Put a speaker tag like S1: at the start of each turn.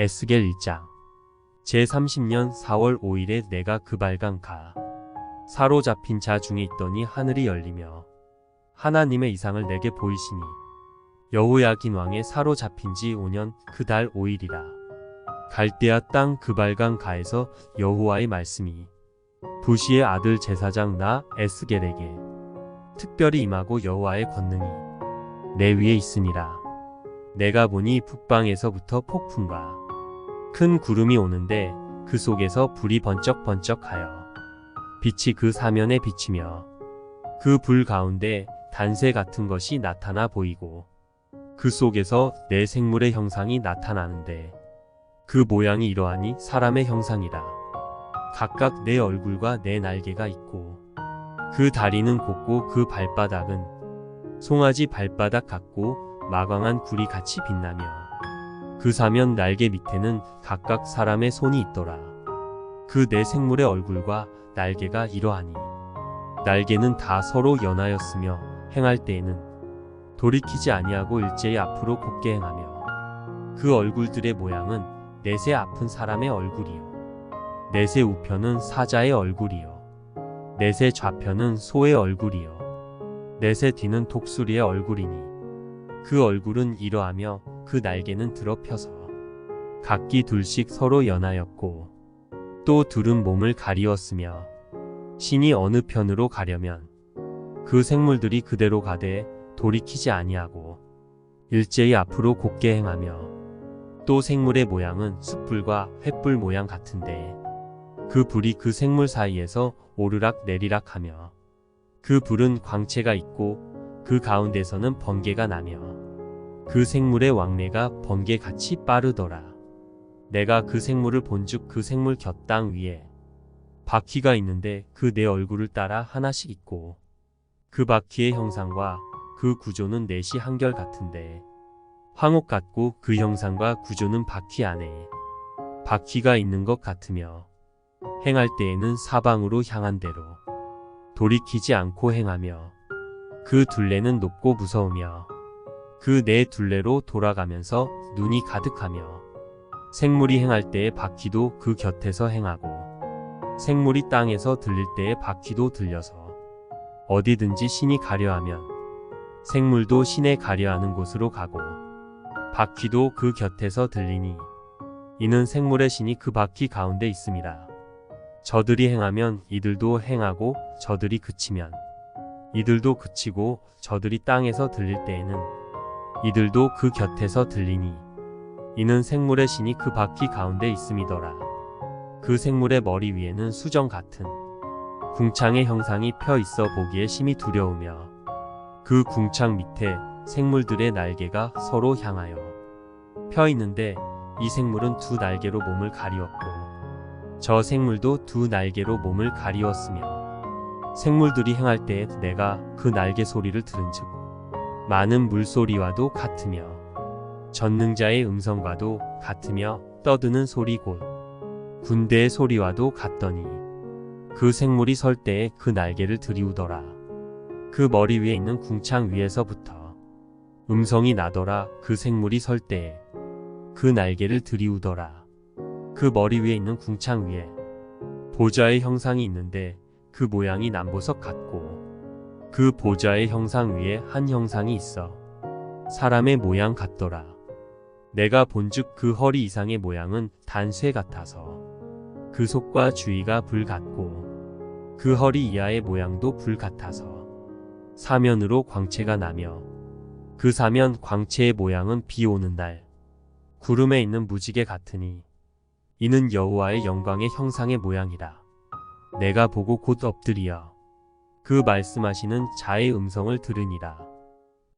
S1: 에스겔 1장. 제30년 4월 5일에 내가 그 발강 가 사로잡힌 자 중에 있더니 하늘이 열리며 하나님의 이상을 내게 보이시니 여호야긴 왕의 사로잡힌 지 5년 그 달 5일이라. 갈대아 땅 그발강 가에서 여호와의 말씀이 부시의 아들 제사장 나 에스겔에게 특별히 임하고 여호와의 권능이 내 위에 있으니라. 내가 보니 북방에서부터 폭풍과 큰 구름이 오는데 그 속에서 불이 번쩍번쩍하여 빛이 그 사면에 비치며 그 불 가운데 단새 같은 것이 나타나 보이고 그 속에서 내 생물의 형상이 나타나는데 그 모양이 이러하니 사람의 형상이라. 각각 내 얼굴과 내 날개가 있고 그 다리는 곱고 그 발바닥은 송아지 발바닥 같고 마광한 굴이 같이 빛나며 그 사면 날개 밑에는 각각 사람의 손이 있더라. 그 네 생물의 얼굴과 날개가 이러하니 날개는 다 서로 연하였으며 행할 때에는 돌이키지 아니하고 일제히 앞으로 곱게 행하며 그 얼굴들의 모양은 넷의 아픈 사람의 얼굴이요. 넷의 우편은 사자의 얼굴이요. 넷의 좌편은 소의 얼굴이요. 넷의 뒤는 독수리의 얼굴이니 그 얼굴은 이러하며 그 날개는 드러펴서 각기 둘씩 서로 연하였고 또 둘은 몸을 가리웠으며 신이 어느 편으로 가려면 그 생물들이 그대로 가되 돌이키지 아니하고 일제히 앞으로 곱게 행하며 또 생물의 모양은 숯불과 횃불 모양 같은데 그 불이 그 생물 사이에서 오르락 내리락 하며 그 불은 광채가 있고 그 가운데서는 번개가 나며 그 생물의 왕래가 번개같이 빠르더라. 내가 그 생물을 본즉 그 생물 곁 땅 위에 바퀴가 있는데 그 내 얼굴을 따라 하나씩 있고 그 바퀴의 형상과 그 구조는 넷이 한결 같은데 황옥 같고 그 형상과 구조는 바퀴 안에 바퀴가 있는 것 같으며 행할 때에는 사방으로 향한 대로 돌이키지 않고 행하며 그 둘레는 높고 무서우며 그네 둘레로 돌아가면서 눈이 가득하며 생물이 행할 때의 바퀴도 그 곁에서 행하고 생물이 땅에서 들릴 때의 바퀴도 들려서 어디든지 신이 가려하면 생물도 신에 가려하는 곳으로 가고 바퀴도 그 곁에서 들리니 이는 생물의 신이 그 바퀴 가운데 있음이라 저들이 행하면 이들도 행하고 저들이 그치면 이들도 그치고 저들이 땅에서 들릴 때에는 이들도 그 곁에서 들리니 이는 생물의 신이 그 바퀴 가운데 있음이더라. 그 생물의 머리 위에는 수정 같은 궁창의 형상이 펴 있어 보기에 심히 두려우며 그 궁창 밑에 생물들의 날개가 서로 향하여 펴 있는데 이 생물은 두 날개로 몸을 가리웠고 저 생물도 두 날개로 몸을 가리웠으며 생물들이 행할 때에 내가 그 날개 소리를 들은즉 많은 물소리와도 같으며 전능자의 음성과도 같으며 떠드는 소리 곧 군대의 소리와도 같더니 그 생물이 설 때에 그 날개를 들이우더라. 그 머리 위에 있는 궁창 위에서부터 음성이 나더라. 그 생물이 설 때에 그 날개를 들이우더라. 그 머리 위에 있는 궁창 위에 보좌의 형상이 있는데 그 모양이 남보석 같고 그 보좌의 형상 위에 한 형상이 있어. 사람의 모양 같더라. 내가 본즉 그 허리 이상의 모양은 단쇠 같아서. 그 속과 주위가 불 같고 그 허리 이하의 모양도 불 같아서. 사면으로 광채가 나며 그 사면 광채의 모양은 비 오는 날. 구름에 있는 무지개 같으니 이는 여호와의 영광의 형상의 모양이라. 내가 보고 곧 엎드리어 그 말씀하시는 자의 음성을 들으니라